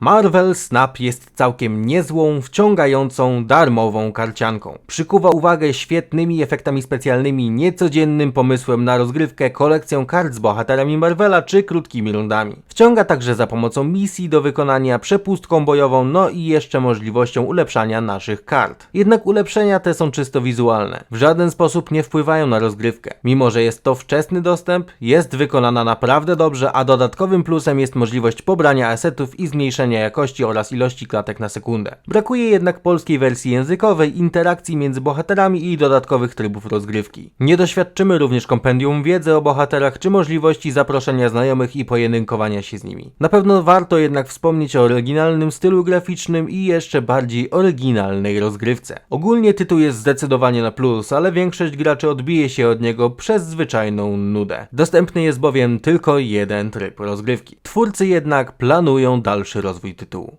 Marvel Snap jest całkiem niezłą, wciągającą, darmową karcianką. Przykuwa uwagę świetnymi efektami specjalnymi, niecodziennym pomysłem na rozgrywkę, kolekcją kart z bohaterami Marvela czy krótkimi rundami. Wciąga także za pomocą misji do wykonania, przepustką bojową, no i jeszcze możliwością ulepszania naszych kart. Jednak ulepszenia te są czysto wizualne. W żaden sposób nie wpływają na rozgrywkę. Mimo, że jest to wczesny dostęp, jest wykonana naprawdę dobrze, a dodatkowym plusem jest możliwość pobrania asetów i zmniejszenia jakości oraz ilości klatek na sekundę. Brakuje jednak polskiej wersji językowej, interakcji między bohaterami i dodatkowych trybów rozgrywki. Nie doświadczymy również kompendium wiedzy o bohaterach czy możliwości zaproszenia znajomych i pojedynkowania się z nimi. Na pewno warto jednak wspomnieć o oryginalnym stylu graficznym i jeszcze bardziej oryginalnej rozgrywce. Ogólnie tytuł jest zdecydowanie na plus, ale większość graczy odbije się od niego przez zwyczajną nudę. Dostępny jest bowiem tylko jeden tryb rozgrywki. Twórcy jednak planują dalszy rozwój tytułu.